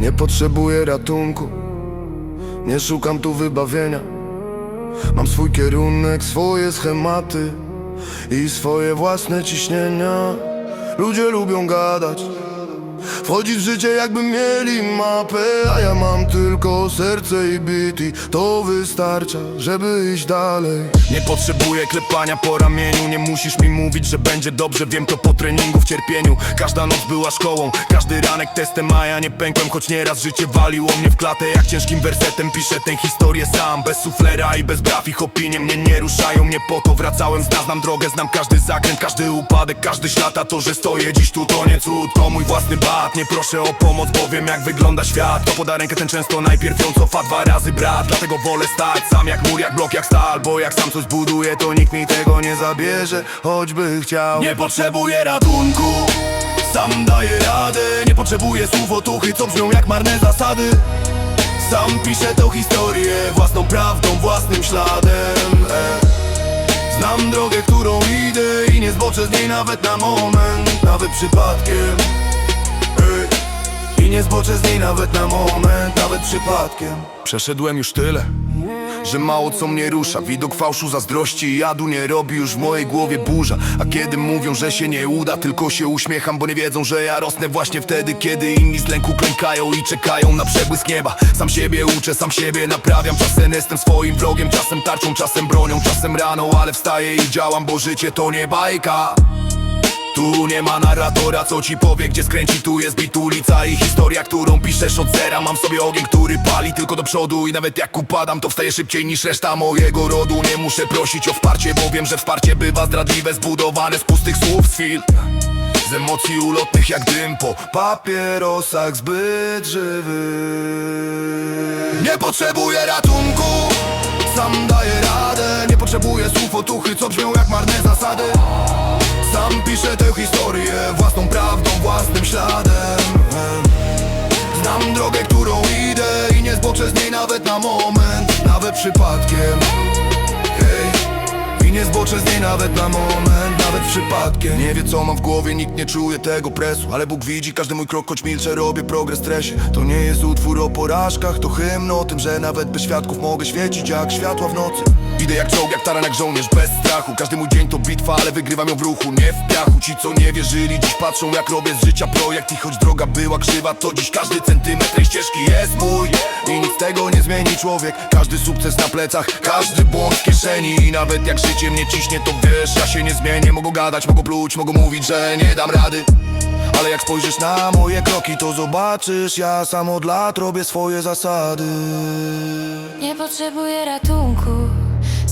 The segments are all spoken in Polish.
Nie potrzebuję ratunku. Nie szukam tu wybawienia. Mam swój kierunek, swoje schematy I swoje własne ciśnienia. Ludzie lubią gadać Wchodzić w życie jakby mieli mapę A ja mam tylko serce i bity To wystarcza, żeby iść dalej. Nie potrzebuję klepania po ramieniu Nie musisz mi mówić, że będzie dobrze Wiem to po treningu w cierpieniu. Każda noc była szkołą Każdy ranek testem, a ja nie pękłem Choć nieraz życie waliło mnie w klatę. Jak ciężkim wersetem piszę tę historię sam Bez suflera i bez braw Ich opinie mnie nie ruszają Nie po to wracałem, zna, znam drogę Znam każdy zakręt, każdy upadek Każdy ślad, a to, że stoję dziś tu To nie cud, to mój własny Nie proszę o pomoc, bo wiem jak wygląda świat. To poda rękę ten często najpierw ją cofa dwa razy brat. Dlatego wolę stać sam jak mur, jak blok, jak stal. Bo jak sam coś buduję, to nikt mi tego nie zabierze Choćby chciał. Nie potrzebuję ratunku Sam daję radę. Nie potrzebuję słów otuchy, co brzmią jak marne zasady. Sam piszę tę historię Własną prawdą, własnym śladem e. Znam drogę, którą idę I nie zboczę z niej nawet na moment. Nawet przypadkiem. Nie zboczę z niej nawet na moment Nawet przypadkiem. Przeszedłem już tyle że mało co mnie rusza. Widok fałszu, zazdrości i jadu nie robi już w mojej głowie burza. A kiedy mówią, że się nie uda, tylko się uśmiecham Bo nie wiedzą, że ja rosnę właśnie wtedy, kiedy inni z lęku klękają I czekają na przebłysk nieba. Sam siebie uczę, sam siebie naprawiam. Czasem jestem swoim wrogiem, czasem tarczą, czasem bronią Czasem raną, ale wstaję i działam, bo życie to nie bajka tu nie ma narratora, co ci powie, gdzie skręci. Tu jest bit ulica i historia, którą piszesz od zera. Mam sobie ogień, który pali tylko do przodu. I nawet jak upadam, to wstaję szybciej niż reszta mojego rodu. Nie muszę prosić o wsparcie, bo wiem, że wsparcie bywa zdradliwe Zbudowane z pustych słów, z chwil. Z emocji ulotnych jak dym po papierosach zbyt żywy. Nie potrzebuję ratunku Sam daję radę. Nie potrzebuję słów otuchy, co brzmią jak marne zasady piszę tę historię własną prawdą, własnym śladem. Znam drogę, którą idę i nie zboczę z niej nawet na moment. Nawet przypadkiem nie zboczę z niej nawet na moment, nawet przypadkiem. Nie wie co mam w głowie, nikt nie czuje tego presu. Ale Bóg widzi każdy mój krok, choć milczę, robię progres stresie. To nie jest utwór o porażkach, to hymn o tym, że nawet bez świadków mogę świecić jak światła w nocy. Idę jak czołg, jak taran, jak żołnierz, bez strachu. Każdy mój dzień to bitwa, ale wygrywam ją w ruchu, nie w piachu. Ci co nie wierzyli, dziś patrzą jak robię z życia projekt. I choć droga była krzywa, to dziś każdy centymetr tej ścieżki jest mój. I nic tego nie zmieni człowiek. Każdy sukces na plecach, każdy błąd w kieszeni. I nawet jak życie mnie ciśnie, to wiesz, ja się nie zmienię. Mogą gadać, mogą pluć, mogą mówić, że nie dam rady. Ale jak spojrzysz na moje kroki, to zobaczysz Ja sam od lat robię swoje zasady. Nie potrzebuję ratunku,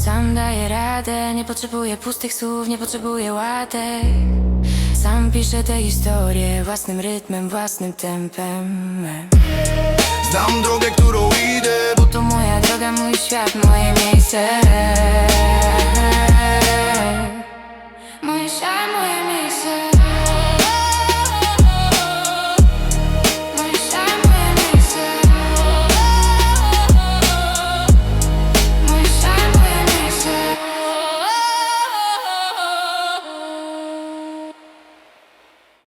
sam daję radę. Nie potrzebuję pustych słów, nie potrzebuję łatek. Sam piszę tę historię własnym rytmem, własnym tempem. Znam drogę, którą idę, bo To moja droga, mój świat, moje miejsce